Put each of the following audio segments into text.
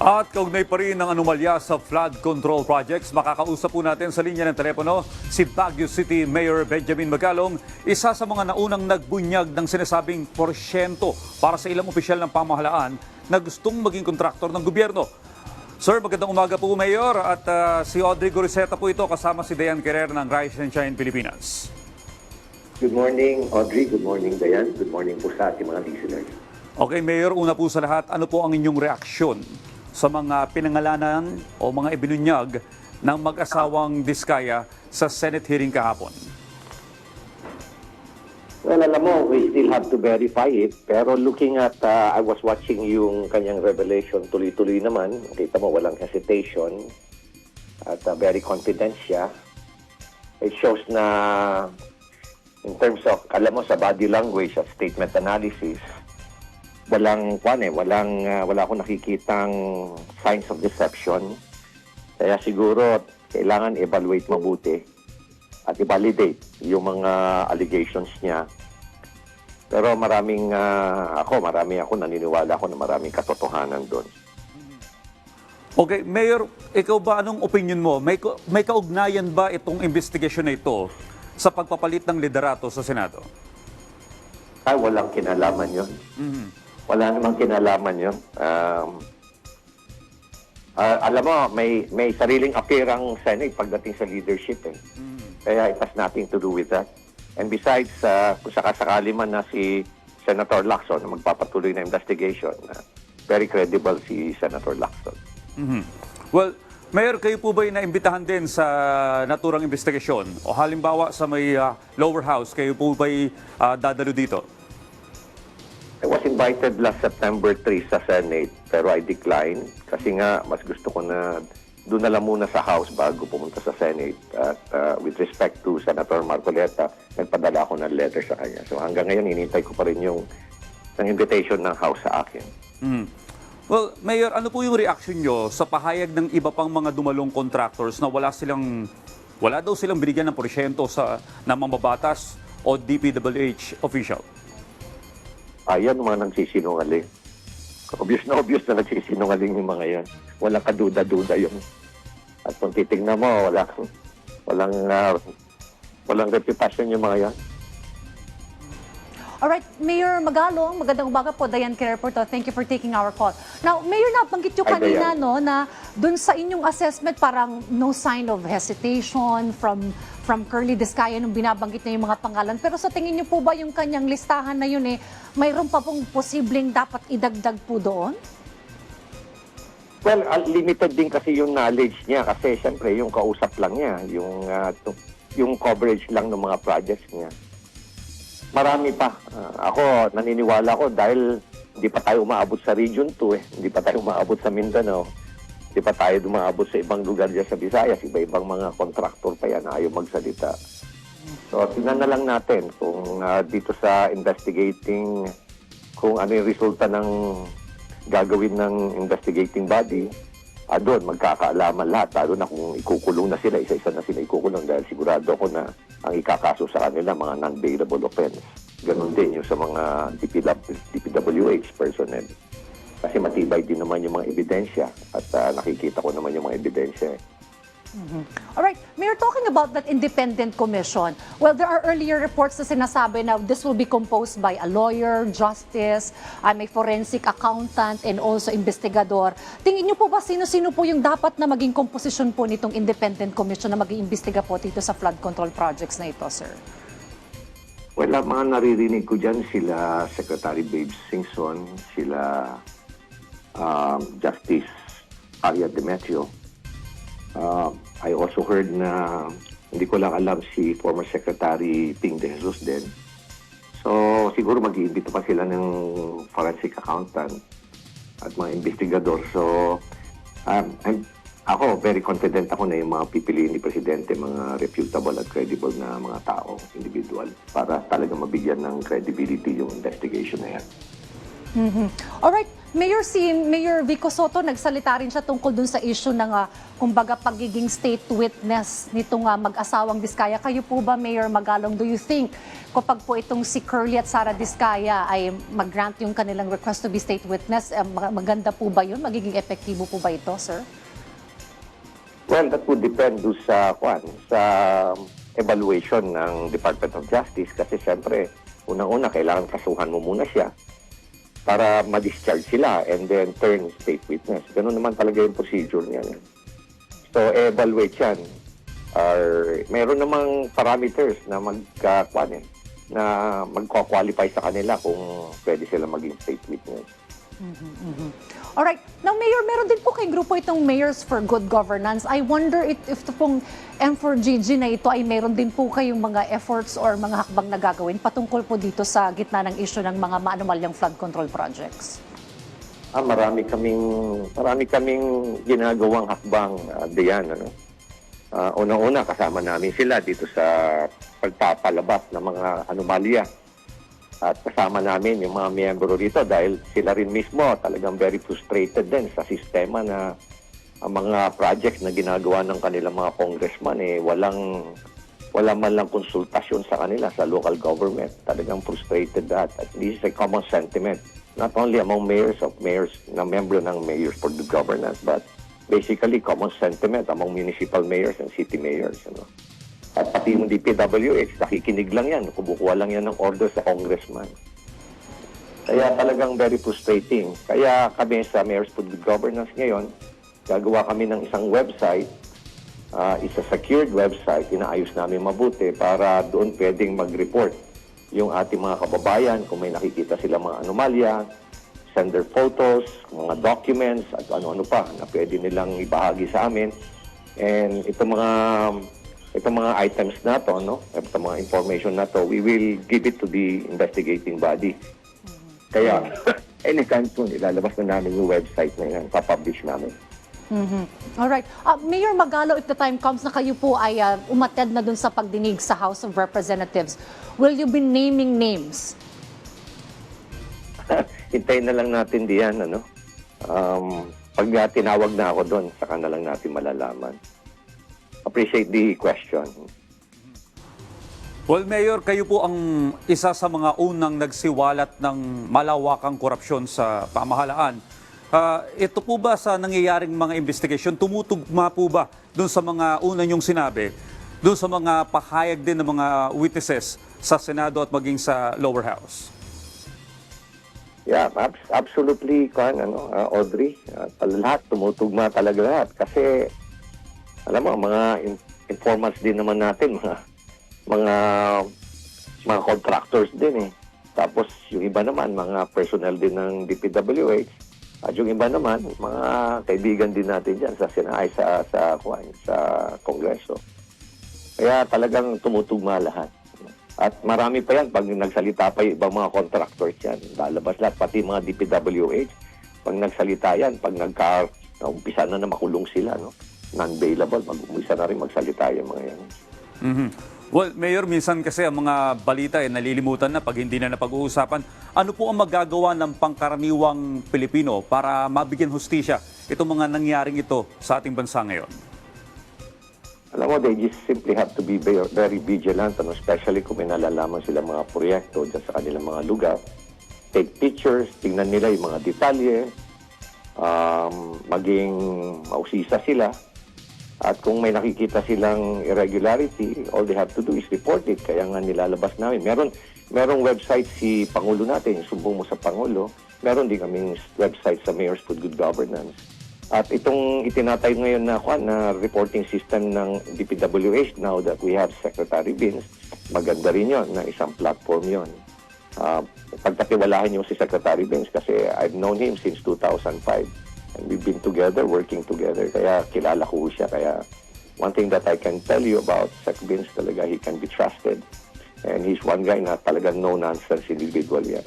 At kaugnay pa rin ng anomalya sa flood control projects, makakausap po natin sa linya ng telepono si Baguio City Mayor Benjamin Magalong, isa sa mga naunang nagbunyag ng sinasabing porsyento para sa ilang opisyal ng pamahalaan na gustong maging kontraktor ng gobyerno. Sir, magandang umaga po Mayor at ah, si Audrey Goriseta po ito kasama si Dayan Querer ng Rise and Shine Pilipinas. Good morning, Audrey. Good morning, Dayan. Good morning po sa ating mga listeners. Okay, Mayor, una po sa lahat, ano po ang inyong reaksyon sa mga pinangalanan o mga ibinunyag ng mag-asawang Diskaya sa Senate hearing kahapon? Well, alam mo, we still have to verify it. Pero looking at, uh, I was watching yung kanyang revelation, tuloy-tuloy naman. Kita mo, walang hesitation. At uh, very confident siya. It shows na in terms of, alam mo, sa body language at statement analysis, walang, kwan eh, walang, uh, wala akong nakikitang signs of deception. Kaya siguro, kailangan evaluate mabuti at i-validate yung mga allegations niya. Pero maraming, ah, ako, marami ako, naniniwala ako na maraming katotohanan doon. Okay, Mayor, ikaw ba anong opinion mo? May, may kaugnayan ba itong investigation na ito sa pagpapalit ng liderato sa Senado? Ay, walang kinalaman yun. Wala namang kinalaman yun. Um, ah, alam mo, may, may sariling affair ang Senate pagdating sa leadership eh. Kaya it has nothing to do with that. And besides, ah, kung sakasakali man na si Senator Lacson na magpapatuloy na investigation, ah, very credible si Senator Lacson. Mhm. Well, Mayor, kayo po ba naimbitahan din sa naturang investigasyon? O halimbawa sa may ah, lower house, kayo po ba dadalo dito? Invited last September 3 sa Senate pero I declined kasi nga mas gusto ko na doon na lang muna sa House bago pumunta sa Senate. At uh, with respect to Senator Marcoleta, nagpadala ako ng letter sa kanya. So hanggang ngayon, inintay ko pa rin yung ng invitation ng House sa akin. Mhm. Well, Mayor, ano po yung reaction nyo sa pahayag ng iba pang mga dumalong contractors na wala silang wala daw silang binigyan ng porsyento sa ng mambabatas o DPWH official? Ayan mga nagsisinungaling. Obvious na obvious na nagsisinungaling yung mga yan. Walang kaduda-duda yung at kung titignan mo, wala, walang, uh, walang reputation yung mga yan. Alright, Mayor Magalong, magandang umaga po. Diane Kerr po to. Thank you for taking our call. Now, Mayor, nabanggit nyo kanina no, na dun sa inyong assessment parang no sign of hesitation from from Curly Discaya nung binabanggit na yung mga pangalan. Pero sa tingin nyo po ba yung kanyang listahan na yun eh, mayroon pa pong posibleng dapat idagdag po doon? Well, limited din kasi yung knowledge niya kasi siyempre yung kausap lang niya, yung uh, tu- yung coverage lang ng mga projects niya. Marami pa. Uh, ako naniniwala ko dahil hindi pa tayo umaabot sa Region 2 eh. Hindi pa tayo umaabot sa Mindanao. Hindi pa tayo umaabot sa ibang lugar dyan sa Visayas. Iba-ibang mga contractor pa yan ayaw magsalita. So, tingnan na lang natin kung uh, dito sa investigating kung ano yung resulta ng gagawin ng investigating body, ah, doon magkakaalaman lahat, lalo na kung ikukulong na sila, isa-isa na sila ikukulong dahil sigurado ako na ang ikakaso sa kanila mga non-bailable offense. Ganon din yung sa mga DPW, DPWH personnel. Kasi matibay din naman yung mga ebidensya at ah, nakikita ko naman yung mga ebidensya. eh. Alright, Mayor, talking about that independent commission, well, there are earlier reports na sinasabi na this will be composed by a lawyer, justice, uh, may forensic accountant, and also investigador. Tingin niyo po ba sino-sino po yung dapat na maging composition po nitong independent commission na mag-iimbestiga po dito sa flood control projects na ito, sir? Well, ang mga naririnig ko dyan, sila Secretary Babes Singson, sila um, Justice Aria Demetrio. Uh, I also heard na, hindi ko lang alam si former Secretary Ping De Jesus din. So, siguro mag-iimbito pa sila ng forensic accountant at mga investigador. So, um, I'm, ako, very confident ako na yung mga pipiliin ni Presidente, mga reputable at credible na mga tao, individual, para talaga mabigyan ng credibility yung investigation na yan. Mhm. Alright, Mayor si Mayor Vico Soto nagsalita rin siya tungkol dun sa issue ng ah, kumbaga pagiging state witness nitong ah, mag-asawang Diskaya. Kayo po ba Mayor Magalong, do you think kapag po itong si Curly at Sara Diskaya ay mag-grant yung kanilang request to be state witness, eh, mag- maganda po ba yun? Magiging epektibo po ba ito, sir? Well, that would depend do sa kwan, sa evaluation ng Department of Justice kasi siyempre, unang-una kailangan kasuhan mo muna siya para ma-discharge sila and then turn state witness. Ganun naman talaga yung procedure niyan. eh. So, evaluate yan. Or, meron namang parameters na magkakwan eh, na magko-qualify sa kanila kung pwede sila maging state witness. Alright. Now, Mayor, meron din po kay grupo itong Mayors for Good Governance. I wonder if, if ito pong M4GG na ito ay meron din po kayong mga efforts or mga hakbang na gagawin patungkol po dito sa gitna ng issue ng mga maanumalyang flood control projects. Ah, marami kaming marami kaming ginagawang hakbang uh, diyan ano. Ah, una-una kasama namin sila dito sa pagpapalabas ng mga anomalya. At kasama namin yung mga miyembro dito dahil sila rin mismo talagang very frustrated din sa sistema na ang mga projects na ginagawa ng kanilang mga congressman eh walang wala man lang konsultasyon sa kanila sa local government. Talagang frustrated that. At this is a common sentiment not only among mayors of mayors na member ng mayors for good governance but basically common sentiment among municipal mayors and city mayors. Ano? At pati yung DPWH, nakikinig lang yan, kumukuha lang yan ng order sa congressman. Kaya talagang very frustrating. Kaya kami sa Mayor's for Good Governance ngayon, gagawa kami ng isang website Ah, it's a secured website, inaayos namin mabuti para doon pwedeng mag-report yung ating mga kababayan kung may nakikita sila mga anomalya, send their photos, mga documents, at ano-ano pa na pwede nilang ibahagi sa amin. And itong mga itong mga items na to, no? Itong mga information na to, we will give it to the investigating body. Kaya, anytime soon, ilalabas na namin yung website na yan, papublish namin. Alright. Uh, Mayor Magalo, if the time comes na kayo po ay uh, umattend na dun sa pagdinig sa House of Representatives, will you be naming names? Hintayin na lang natin diyan, ano? Um, pag tinawag na ako doon, saka na lang natin malalaman. Appreciate the question. Well, Mayor, kayo po ang isa sa mga unang nagsiwalat ng malawakang korupsyon sa pamahalaan. Ah, ito po ba sa nangyayaring mga investigasyon, tumutugma po ba doon sa mga una niyong sinabi, doon sa mga pahayag din ng mga witnesses sa Senado at maging sa lower house? Yeah, abs- absolutely, kan, ano, ah, Audrey. Uh, lahat, tumutugma talaga lahat. Kasi, alam mo, mga in- informants din naman natin, mga, mga, mga contractors din eh. Tapos, yung iba naman, mga personnel din ng DPWH. At yung iba naman, mga kaibigan din natin dyan sa Sinay, sa, sa, kuwan, sa Kongreso. Kaya talagang tumutugma lahat. At marami pa yan pag nagsalita pa yung ibang mga contractors yan. Lalabas lahat, pati mga DPWH. Pag nagsalita yan, pag nagka, umpisa na na makulong sila, no? Non-bailable, mag-umpisa na rin magsalita yung mga yan. Mhm. Well, Mayor, minsan kasi ang mga balita ay nalilimutan na pag hindi na napag-uusapan. Ano po ang magagawa ng pangkaraniwang Pilipino para mabigyan hustisya itong mga nangyaring ito sa ating bansa ngayon? Alam mo, they just simply have to be very, very vigilant, ano, especially kung may nalalaman sila mga proyekto dyan sa kanilang mga lugar. Take pictures, tingnan nila yung mga detalye, um, maging mausisa sila. At kung may nakikita silang irregularity, all they have to do is report it. Kaya nga nilalabas namin. Meron, merong website si Pangulo natin, yung sumbong mo sa Pangulo. Meron din kaming website sa Mayor's for Good Governance. At itong itinatay ngayon na, kwan, na reporting system ng DPWH now that we have Secretary Vince, maganda rin yon na isang platform yon. Uh, pagkatiwalahan niyo si Secretary Vince kasi I've known him since 2005 and we've been together, working together. Kaya kilala ko siya. Kaya one thing that I can tell you about Sec Vince talaga, he can be trusted. And he's one guy na talagang no-nonsense individual yan.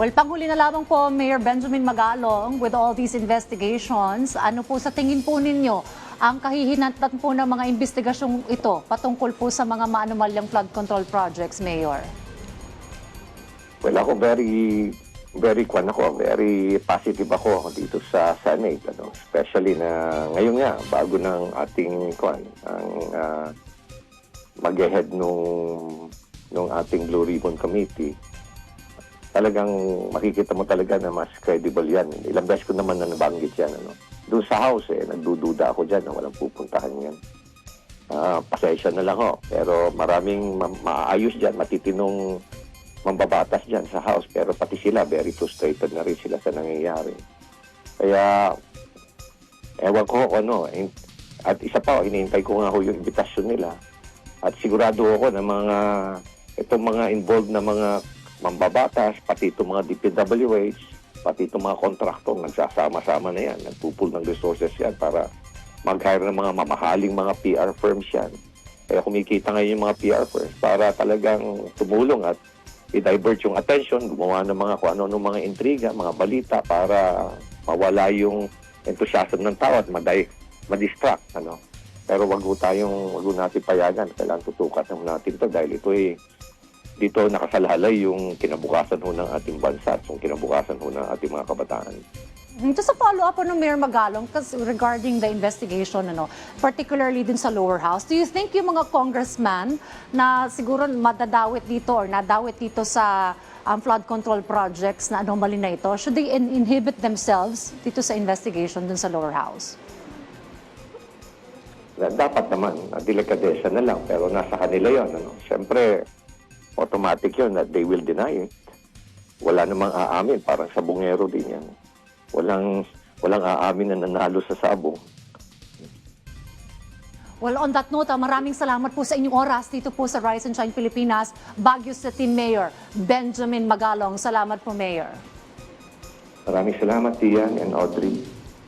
Well, panghuli na lamang po, Mayor Benjamin Magalong, with all these investigations, ano po sa tingin po ninyo ang kahihinatan po ng mga investigasyong ito patungkol po sa mga maanumalyang flood control projects, Mayor? Well, ako very very kwan ako, very positive ako dito sa Senate, ano, especially na ngayon nga bago ng ating kwan, ang ah, mag-head nung nung ating Blue Ribbon Committee. Talagang makikita mo talaga na mas credible yan. Ilang beses ko naman na nabanggit yan. Ano. Doon sa house, eh, nagdududa ako dyan na walang pupuntahan yan. Ah, pasensya na lang ho. Pero maraming ma- maayos dyan, matitinong mambabatas dyan sa house. Pero pati sila, very frustrated na rin sila sa nangyayari. Kaya, ewan ko ano. in- At isa pa, hinihintay ko nga ho yung invitasyon nila. At sigurado ako na mga, itong mga involved na mga mambabatas, pati itong mga DPWH, pati itong mga kontraktor, nagsasama-sama na yan. Nagpupul ng resources yan para mag-hire ng mga mamahaling mga PR firms yan. Kaya kumikita ngayon yung mga PR firms para talagang tumulong at i-divert yung attention, gumawa ng mga kung ano mga intriga, mga balita para mawala yung enthusiasm ng tao at maday, madistract. Ano? Pero wag ho tayong, wag ho natin payagan. Kailangan tutukan ho natin to dahil ito ay dito nakasalalay yung kinabukasan ho ng ating bansa at yung kinabukasan ho ng ating mga kabataan. Mm, Just a follow-up ng Mayor Magalong regarding the investigation, ano, particularly din sa lower house, do you think yung mga congressman na siguro madadawit dito or nadawit dito sa um, flood control projects na anomaly na ito, should they in- inhibit themselves dito sa investigation dun sa lower house? Dapat naman, na delikadesa na lang, pero nasa kanila yon Ano? Siyempre, automatic yun that they will deny it. Wala namang aamin, parang sabongero din yan. Walang, walang aamin na nanalo sa sabong. Well, on that note, ah, maraming salamat po sa inyong oras dito po sa Rise and Shine Pilipinas. Baguio City Mayor Benjamin Magalong. Salamat po, Mayor. Maraming salamat, Tian and Audrey.